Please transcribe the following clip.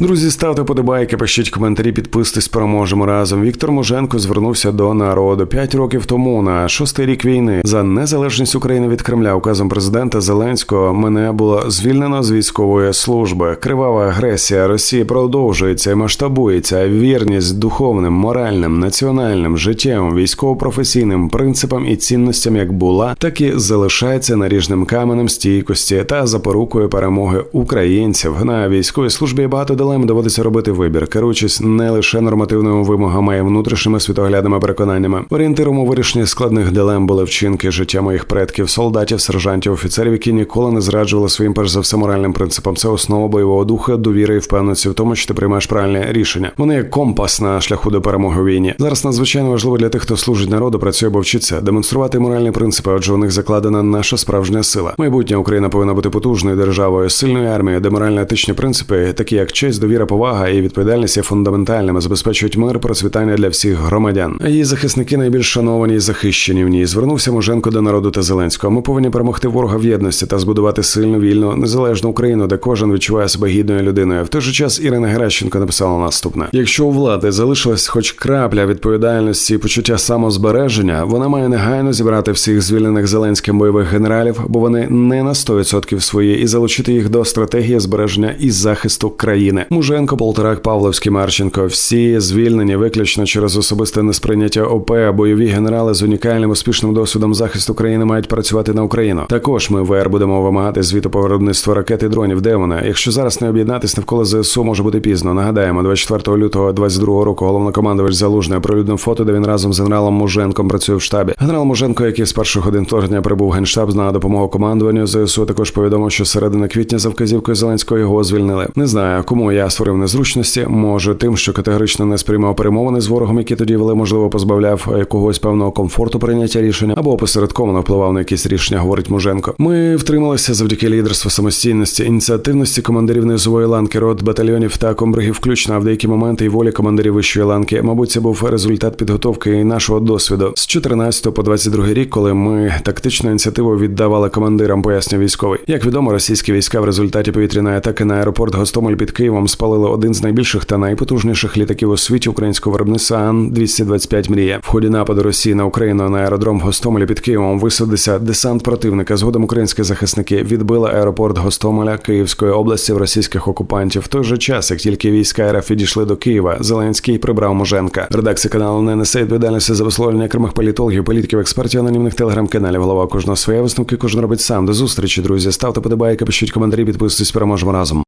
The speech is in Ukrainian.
Друзі, ставте подобайки, пишіть коментарі, підписуйтесь, переможемо разом. Віктор Муженко звернувся до народу п'ять років тому на шостий рік війни за незалежність України від Кремля. Указом президента Зеленського мене було звільнено з військової служби. Кривава агресія Росії продовжується і масштабується. Вірність духовним, моральним, національним, життєвим, військово-професійним принципам і цінностям як була, так і залишається наріжним каменем стійкості та запорукою перемоги українців на військовій службі. Багато дилем доводиться робити вибір, керуючись не лише нормативними вимогами, а й внутрішніми світоглядними переконаннями. Орієнтиром у вирішенні складних дилем були вчинки життя моїх предків, солдатів, сержантів, офіцерів, які ніколи не зраджували своїм перш за все моральним принципам. Це основа бойового духу, довіри і впевненості в тому, що ти приймаєш правильне рішення. Вони як компас на шляху до перемоги у війні. Зараз надзвичайно важливо для тих, хто служить народу, працює або вчиться, демонструвати моральні принципи, адже у них закладена наша справжня сила. Майбутня Україна повинна бути потужною державою, сильною армією, де морально-етичні принципи, такі як честь, довіра, повага і відповідальність є фундаментальними, забезпечують мир, процвітання для всіх громадян. Її захисники найбільш шановані і захищені в ній. Звернувся Муженко до народу та Зеленського. Ми повинні перемогти ворога в єдності та збудувати сильну, вільну, незалежну Україну, де кожен відчуває себе гідною людиною. В той же час Ірина Геращенко написала наступне: якщо у влади залишилась хоч крапля відповідальності і почуття самозбереження, вона має негайно зібрати всіх звільнених Зеленським бойових генералів, бо вони не на 100% свої, і залучити їх до стратегії збереження і захисту країни. Муженко, Полторак, Павловський, Марченко. Всі звільнені виключно через особисте несприйняття ОП. Бойові генерали з унікальним успішним досвідом захисту країни мають працювати на Україну. Також ми ВР будемо вимагати звіту по виробництву ракет і дронів. Де вони? Якщо зараз не об'єднатись навколо ЗСУ, може бути пізно. Нагадаємо, 24 лютого 22 року головнокомандувач Залужний оприлюднив фото, де він разом з генералом Муженком працює в штабі. Генерал Муженко, який з перших годин вторгнення прибув генштаб на допомогу командуванню ЗСУ, також повідомив, що середини квітня за вказівкою Зеленського його звільнили. Не знаю, кому я створив незручності. Може, тим, що категорично не сприймав перемовини з ворогом, які тоді вели, можливо, позбавляв якогось певного комфорту прийняття рішення або опосередковано впливав на якісь рішення, говорить Муженко. Ми втрималися завдяки лідерству самостійності, ініціативності командирів низової ланки, рот батальйонів та комбригів, включно а в деякі моменти і волі командирів вищої ланки. Мабуть, це був результат підготовки і нашого досвіду з 14 по 22 рік, коли ми тактичну ініціативу віддавали командирам, пояснює військовий. Як відомо, російські війська в результаті повітряної атаки на аеропорт Гостомель під Києвом спалили один з найбільших та найпотужніших літаків у світі українського виробництва Ан 225 Мрія. В ході нападу Росії на Україну на аеродром Гостомелі під Києвом висадився десант противника. Згодом українські захисники відбили аеропорт Гостомеля Київської області в російських окупантів. В той же час, як тільки війська РФ відійшли до Києва, Зеленський прибрав Муженка. Редакція каналу не несе відповідальності за висловлення окремих політологів, політиків, експертів, анонімних телеграм-каналів. Голова кожного своє висновки, кожен робить сам. До зустрічі, друзі. Ставте подобайки, пишіть коментарі, підписуйтесь, переможемо разом.